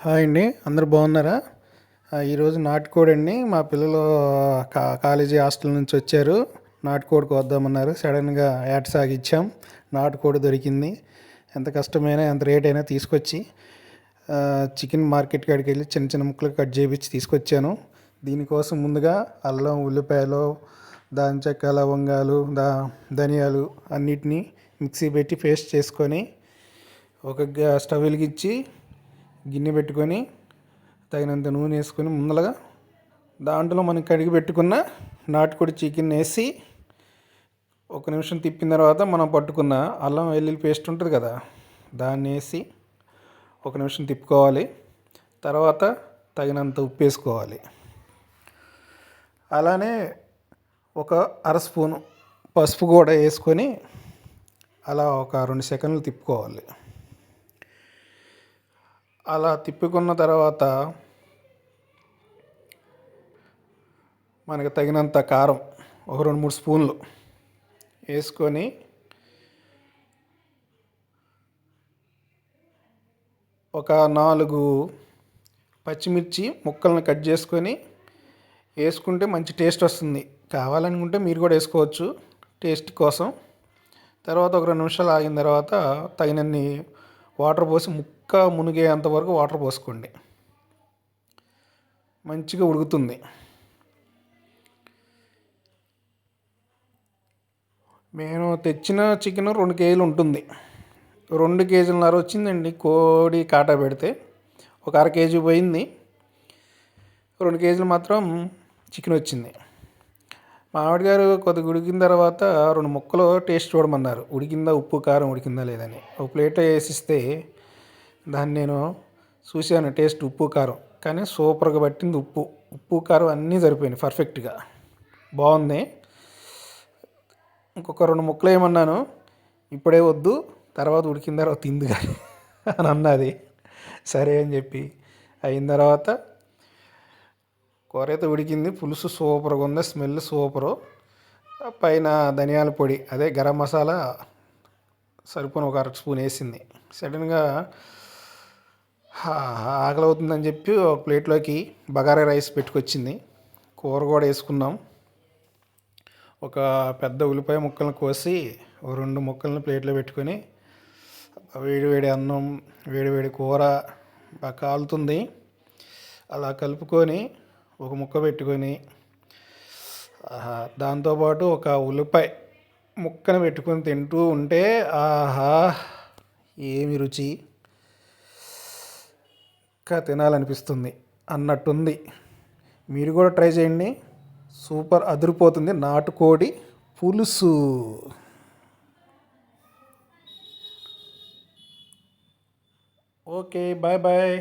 Hi అండి. అందరు బాగున్నారా? ఈరోజు నాటుకోడి అండి. మా పిల్లలు కా కాలేజీ హాస్టల్ నుంచి వచ్చారు. నాటుకోడికి వద్దామన్నారు. సడన్గా యాడ్ సాగిచ్చాం నాటుకోడి దొరికింది. ఎంత కష్టమైనా ఎంత రేట్ అయినా తీసుకొచ్చి చికెన్ మార్కెట్ కాడికి వెళ్ళి చిన్న చిన్న ముక్కలు కట్ చేయించి తీసుకొచ్చాను. దీనికోసం ముందుగా అల్లం ఉల్లిపాయలు దాని చెక్క లవంగాలు దా ధనియాలు అన్నిటినీ మిక్సీ పెట్టి పేస్ట్ చేసుకొని ఒక స్టవ్ వెలిగించి గిన్నె పెట్టుకొని తగినంత నూనె వేసుకొని ముందలగా దాంట్లో మనం కడిగి పెట్టుకున్న నాటుకోడి చికెన్ వేసి ఒక నిమిషం తిప్పిన తర్వాత మనం పట్టుకున్న అల్లం వెల్లుల్లి పేస్ట్ ఉంటుంది కదా దాన్ని వేసి ఒక నిమిషం తిప్పుకోవాలి. తర్వాత తగినంత ఉప్పు వేసుకోవాలి. అలానే ఒక అర స్పూను పసుపు కూడా వేసుకొని అలా ఒక రెండు సెకండ్లు తిప్పుకోవాలి. అలా తిప్పుకున్న తర్వాత మనకి తగినంత కారం ఒక రెండు మూడు స్పూన్లు వేసుకొని ఒక నాలుగు పచ్చిమిర్చి ముక్కలను కట్ చేసుకొని వేసుకుంటే మంచి టేస్ట్ వస్తుంది. కావాలనుకుంటే మీరు కూడా వేసుకోవచ్చు టేస్ట్ కోసం. తర్వాత ఒక రెండు నిమిషాలు ఆగిన తర్వాత తగినన్ని వాటర్ పోసి ముక్క మునిగేంత వరకు వాటర్ పోసుకోండి. మంచిగా ఉడుకుతుంది. నేను తెచ్చిన చికెన్ రెండు కేజీలు ఉంటుంది. రెండు కేజీలన్నర వచ్చిందండి. కోడి కాటా పెడితే ఒక అర కేజీ పోయింది. రెండు కేజీలు మాత్రం చికెన్ వచ్చింది. మా కొద్దిగా ఉడికిన తర్వాత రెండు ముక్కలు టేస్ట్ చూడమన్నారు. ఉడికిందా ఉప్పు కారం ఉడికిందా లేదని. ఒక ప్లేట్ వేసిస్తే దాన్ని నేను చూశాను టేస్ట్ ఉప్పు కారం. కానీ సూపర్గా పట్టింది ఉప్పు. ఉప్పు కారం అన్నీ సరిపోయినాయి పర్ఫెక్ట్గా. బాగుంది. ఇంకొక రెండు ముక్కలు ఏమన్నాను? ఇప్పుడే వద్దు తర్వాత ఉడికిన తర్వాత తింది కానీ అని అన్నది. సరే అని చెప్పి అయిన తర్వాత కూర అయితే ఉడికింది పులుసు సూపర్గా ఉంది స్మెల్ సూపరు. పైన ధనియాల పొడి అదే గరం మసాలా సరిపోని ఒక అర స్పూన్ వేసింది. సడన్గా ఆకలి అవుతుందని చెప్పి ఒక ప్లేట్లోకి బగారా రైస్ పెట్టుకొచ్చింది. కూర కూడా వేసుకున్నాం. ఒక పెద్ద ఉల్లిపాయ ముక్కలను కోసి రెండు ముక్కలను ప్లేట్లో పెట్టుకొని వేడి వేడి అన్నం వేడి వేడి కూర బాగా కాలుతుంది. అలా కలుపుకొని ఒక ముక్క పెట్టుకొని ఆహా, దాంతోపాటు ఒక ఉల్లిపాయ ముక్కను పెట్టుకొని తింటూ ఉంటే ఆహా ఏమి రుచి. ఇంకా తినాలనిపిస్తుంది అన్నట్టుంది. మీరు కూడా ట్రై చేయండి. సూపర్ అదిరిపోతుంది నాటుకోడి పులుసు. Okay bye bye.